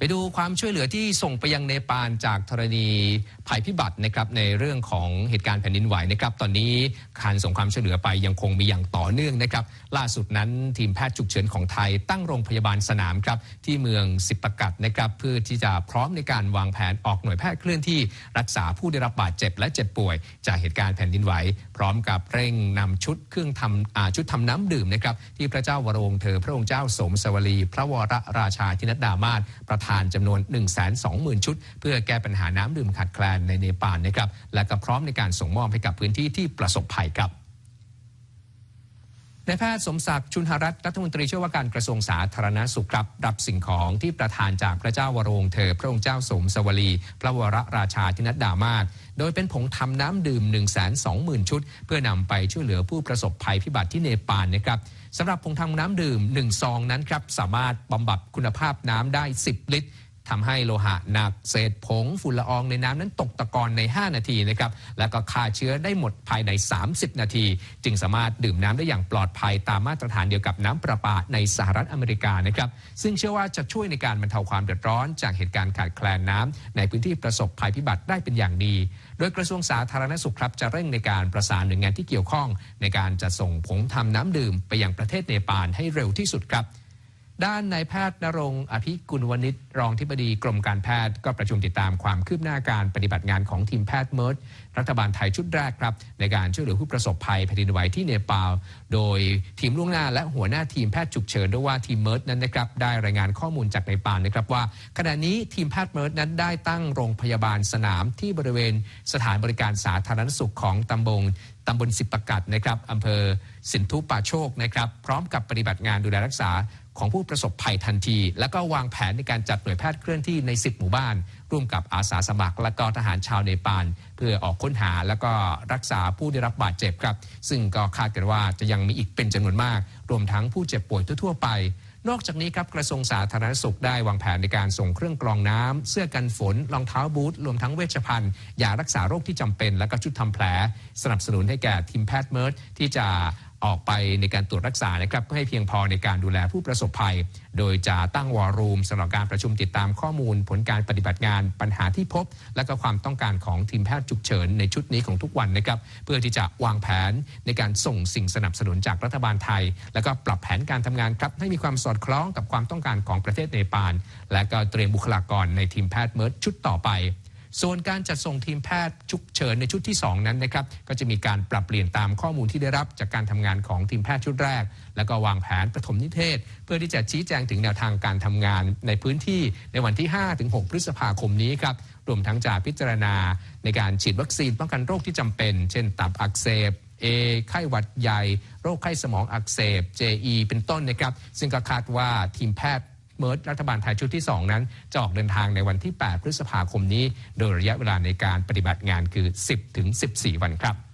ไปดูความช่วยเหลือที่ส่งไปยังเนปาลจากธรณีภัยพิบัตินะครับในเรื่องของเหตุการณ์แผ่นดินไหวนะครับ ตอนนี้การส่งความช่วยเหลือไปยังคงมีอย่างต่อเนื่องนะครับ ล่าสุดนั้นทีมแพทย์ฉุกเฉินของไทยตั้งโรงพยาบาลสนามครับที่เมืองสิบปะกัดนะครับเพื่อที่จะพร้อมในการวางแผนออกหน่วยแพทย์เคลื่อนที่รักษาผู้ได้รับบาดเจ็บและเจ็บป่วย จากเหตุการณ์แผ่นดินไหว พร้อมกับเร่งนำชุดเครื่องทำชุดทำน้ำดื่มนะครับที่พระเจ้าวรวงเธอพระองค์เจ้าสมสวลีพระวรราชาธินัดามาศประธทานจำนวน 1 2 0 0 0 0 ชุด เพื่อแก้ปัญหาน้ำดื่มขาดแคลนในเนปาลนะครับและก็พร้อมในการส่งมอบให้กับพื้นที่ที่ประสบภัยครับนายแพทย์สมศักดิ์ชุนหรัตน์รัฐมนตรีช่วยว่าการกระทรวงสาธารณสุขครับรับสิ่งของที่ประทานจากพระเจ้าวโรวงเธอ พระองค์เจ้าสมสวลี พระวรราชาธินัดดามาศโดยเป็นผงทำน้ำดื่ม 1 2 0 0 0 0 ชุด เพื่อนำไปช่วยเหลือผู้ประสบภัยพิบัติที่เนปาลนะครับ สำหรับผงทำน้ำดื่ม 1 ซองนั้นครับสามารถบำบัดคุณภาพน้ำได้ 10 ลิตร ทำให้โลหะหนักเศษผงฝุ่นละอองในน้ำนั้นตกตะกอนใน 5 นาทีนะครับแล้วก็ฆ่าเชื้อได้หมดภายใน 30 นาที จึงสามารถดื่มน้ำได้อย่างปลอดภัยตามมาตรฐานเดียวกับน้ำประปาในสหรัฐอเมริกานะครับซึ่งเชื่อว่าจะช่วยในการบรรเทาความเดือดร้อน จากเหตุการณ์ขาดแคลนน้ำในพื้นที่ประสบภัยพิบัติได้เป็นอย่างดี โดยกระทรวงสาธารณสุขครับจะเร่งในการประสานหน่วยงานที่เกี่ยวข้อง ในการจะส่งผงทำน้ำดื่มไปยังประเทศเนปาลให้เร็วที่สุดครับ ด้านนายแพทย์นรงค์อภิกุลวณิชรองที่ปดีกรมการแพทย์ก็ประชุมติดตามความคืบหน้าการปฏิบัติงานของทีมแพทย์เมิร์ดรัฐบาลไทยชุดแรกครับ ในการช่วยเหลือผู้ประสบภัยแผ่นดินไหวที่เนปาล โดยทีมล่วงหน้าและหัวหน้าทีมแพทย์ฉุกเฉินด้วยว่าทีมเมิร์ดนั้นนะครับได้รายงานข้อมูลจากเนปาลนะครับว่า ขณะนี้ทีมแพทย์เมิร์ดนั้นได้ตั้งโรงพยาบาลสนามที่บริเวณสถานบริการสาธารณสุขของตำบล ตำบลสิบประกัดนะครับอำเภอสินธุป่าโชคนะครับ พร้อมกับปฏิบัติงานดูแลรักษาของผู้ประสบภัยทันที แล้วก็วางแผนในการจัดหน่วยแพทย์เคลื่อนที่ใน 10 หมู่บ้าน ร่วมกับอาสาสมัคร และก็ทหารชาวเนปาลเพื่อออกค้นหาแล้วก็รักษาผู้ได้รับบาดเจ็บครับ ซึ่งก็คาดกันว่าจะยังมีอีกเป็นจำนวนมาก รวมทั้งผู้เจ็บป่วยทั่วๆไป นอกจากนี้ครับกระทรวงสาธารณสุขได้วางแผนในการส่งเครื่องกรองน้ำเสื้อกันฝนรองเท้าบูทรวมทั้งเวชภัณฑ์ยารักษาโรคที่จำเป็น และก็ชุดทำแผล สนับสนุนให้แก่ทีมแพทย์เมิร์ดที่จะ ออกไปในการตรวจรักษานะครับเพื่อให้เพียงพอในการดูแลผู้ประสบภัย โดยจะตั้งวอร์รูมสำหรับการประชุมติดตามข้อมูล ผลการปฏิบัติงานปัญหาที่พบ และก็ความต้องการของทีมแพทย์ฉุกเฉินในชุดนี้ของทุกวันนะครับเพื่อที่จะวางแผนในการส่งสิ่งสนับสนุนจากรัฐบาลไทย แล้วก็ปรับแผนการทำงานครับให้มีความสอดคล้องกับความต้องการของประเทศเนปาลและก็เตรียมบุคลากรในทีมแพทย์เมิร์ดชุดต่อไป ส่วนการจัดส่งทีมแพทย์ฉุกเฉินในชุดที่ 2 นั้นนะครับก็จะมีการปรับเปลี่ยนตามข้อมูลที่ได้รับจากการทำงานของทีมแพทย์ชุดแรก แล้วก็วางแผนปฐมนิเทศ เพื่อที่จะชี้แจงถึงแนวทางการทำงานในพื้นที่ในวันที่ 5-6 พฤษภาคมนี้ครับรวมทั้งจะพิจารณาในการฉีดวัคซีนป้องกันโรคที่จำเป็น เช่น ตับอักเสบเอไข้หวัดใหญ่ โรคไข้สมองอักเสบ JE เป็นต้นนะครับ ซึ่งก็คาดว่าทีมแพทย์ เมิร์ดรัฐบาลไทยชุดที่ 2 นั้นจะออกเดินทางในวันที่ 8 พฤษภาคมนี้ โดยระยะเวลาในการปฏิบัติงานคือ 10-14 วันครับ